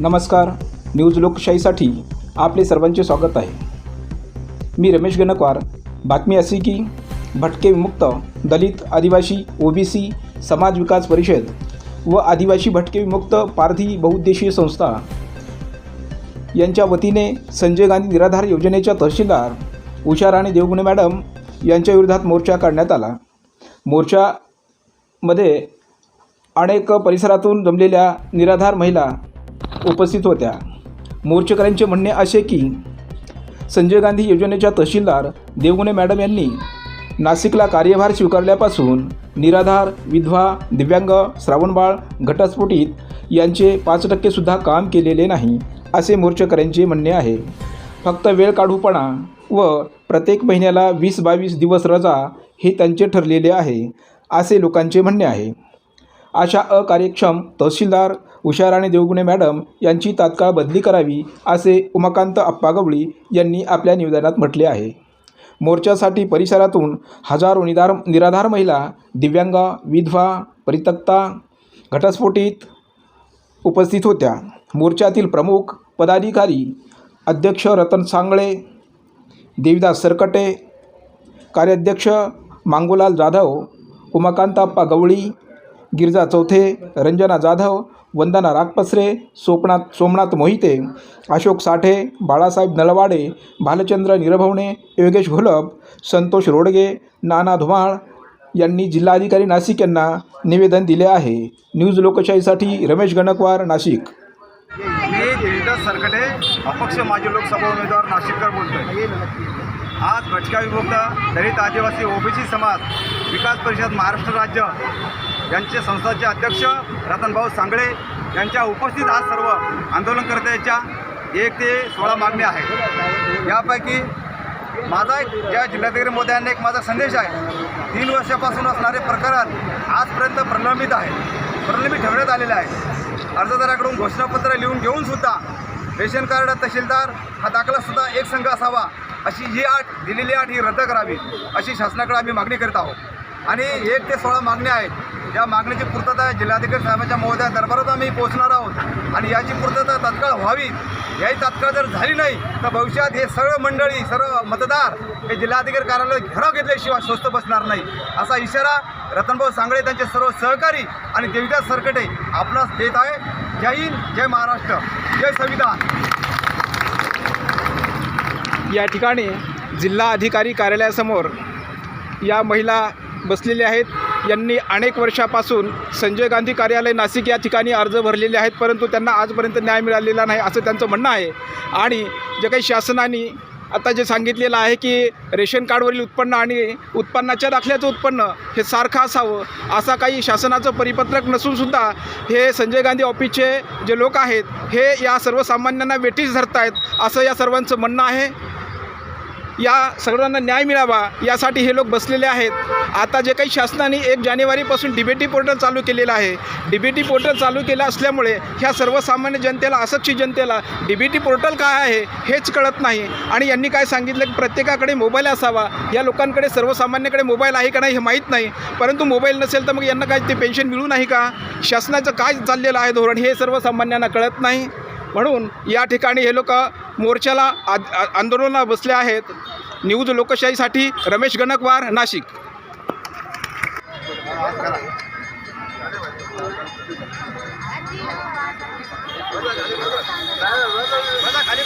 नमस्कार न्यूज लोकशाहीसाठी आपले सर्वांचे स्वागत आहे. मी रमेश गणकवार बातमी अशी की भटके विमुक्त दलित आदिवासी ओबीसी समाज विकास परिषद व आदिवासी भटके विमुक्त पारधी बहुउद्देशीय संस्था यांच्या वतीने संजय गांधी निराधार योजनेच्या तहसीलदार उषा राणी देवगुणे मॅडम यांच्या विरोधात मोर्चा काढण्यात आला. मोर्चामध्ये अनेक परिसरातून जमलेल्या निराधार महिला उपस्थित होत्या. मोर्चेकऱ्यांचे म्हणणे असे की संजय गांधी योजनेच्या तहसीलदार देवगुणे मॅडम यांनी नाशिकला कार्यभार स्वीकारल्यापासून निराधार विधवा दिव्यांग श्रावणबाळ घटस्फोटित यांचे पाच टक्केसुद्धा काम केलेले नाही असे मोर्चेकऱ्यांचे म्हणणे आहे. फक्त वेळ काढूपणा व प्रत्येक महिन्याला वीस बावीस दिवस रजा हे त्यांचे ठरलेले आहे असे लोकांचे म्हणणे आहे. अशा अकार्यक्षम तहसीलदार उषाराणी देवगुणे मॅडम यांची तात्काळ बदली करावी असे उमाकांत अप्पा गवळी यांनी आपल्या निवेदनात म्हटले आहे. मोर्चासाठी परिसरातून हजारो निधार निराधार महिला दिव्यांग विधवा परितक्ता घटस्फोटीत उपस्थित होत्या. मोर्चातील प्रमुख पदाधिकारी अध्यक्ष रतन सांगळे देविदास सरकटे कार्याध्यक्ष मांगोलाल जाधव उमाकांताप्पा गवळी गिरजा चौथे रंजना जाधव वंदना रागपसरे सोपनाथ सोमनाथ मोहिते अशोक साठे बाळासाहेब नलवाडे भालचंद्र निरभवणे योगेश घोलप संतोष रोडगे नाना धुमाळ यांनी जिल्हाधिकारी नाशिक यांना निवेदन दिले आहे. न्यूज लोकशाहीसाठी रमेश गणकवार नाशिक. मी सरकटे अपक्ष माजी लोकसभा उमेदवार नाशिककर बोलतोय. आज भटका विभक्त दलित आदिवासी ओबीसी समाज विकास परिषद महाराष्ट्र राज्य यांचे संस्थाचे अध्यक्ष रतनभाऊ सांगळे यांच्या उपस्थित आज सर्व आंदोलनकर्त्याच्या एक ते सोळा मागण्या आहेत. यापैकी माझा एक ज्या जिल्हाधिकारी मोदयांना एक माझा संदेश आहे तीन वर्षापासून असणारे प्रकरण आजपर्यंत प्रलंबित आहे. प्रलंबित ठेवण्यात आलेले आहे. अर्जदाराकडून घोषणापत्र लिहून घेऊन सुद्धा रेशन कार्ड तहसीलदार हा दाखलासुद्धा एक संघ असावा अशी ही आठ दिलेली आठ ही रद्द करावी अशी शासनाकडे आम्ही मागणी करीत आहोत. आणि एक ते सोळा मागण्या आहेत. या मागणीची पूर्तता जिल्हाधिकारी साहेबांच्या महोदया दरबारात आम्ही पोहोचणार आहोत. आणि याची पूर्तता तात्काळ व्हावी याही तात्काळ जर झाली नाही तर भविष्यात हे सर्व मंडळी सर्व मतदार हे जिल्हाधिकारी कार्यालय घराव घेतल्याशिवाय स्वस्त बसणार नाही. असा इशारा रतनभाऊ सांगळे त्यांचे सर्व सहकारी आणि देविदास सरकटे आपणास देत आहे. जय हिंद जय महाराष्ट्र जय संविधान. या ठिकाणी जिल्हा अधिकारी कार्यालयासमोर या महिला बसलेले आहेत. यांनी अनेक वर्षापासून संजय गांधी कार्यालय नाशिक या ठिकाणी अर्ज भरलेले आहेत. परंतु त्यांना आजपर्यंत न्याय मिळालेला नाही असं त्यांचं म्हणणं आहे. आणि जे काही शासनाने आता जे सांगितलेलं आहे की रेशन कार्डवरील उत्पन्न आणि उत्पन्नाच्या दाखल्याचं उत्पन्न हे सारखं असावं असा काही शासनाचं परिपत्रक नसूनसुद्धा हे संजय गांधी ऑफिसचे जे लोक आहेत हे या सर्वसामान्यांना वेटीस आहेत असं या सर्वांचं म्हणणं आहे. या सगळ्यांना न्याय मिळावा यासाठी हे लोक बसलेले आहेत. आता जे काही शासनाने एक जानेवारीपासून डी बी टी पोर्टल चालू केलेलं आहे. डी बी टी पोर्टल चालू केलं असल्यामुळे ह्या सर्वसामान्य जनतेला अशिक्षित जनतेला डी बी टी पोर्टल काय आहे हेच कळत नाही. आणि यांनी काय सांगितलं की प्रत्येकाकडे मोबाईल असावा. या लोकांकडे सर्वसामान्याकडे मोबाईल आहे का नाही हे माहीत नाही. परंतु मोबाईल नसेल तर मग यांना काय ते पेन्शन मिळू नाही का? शासनाचं काय चाललेलं आहे धोरण हे सर्वसामान्यांना कळत नाही. म्हणून या ठिकाणी हे लोक मोर्चाला आद आ- आंदोलनाला बसले आहेत. न्यूज लोकशाहीसाठी रमेश गणकवार नाशिक. खाली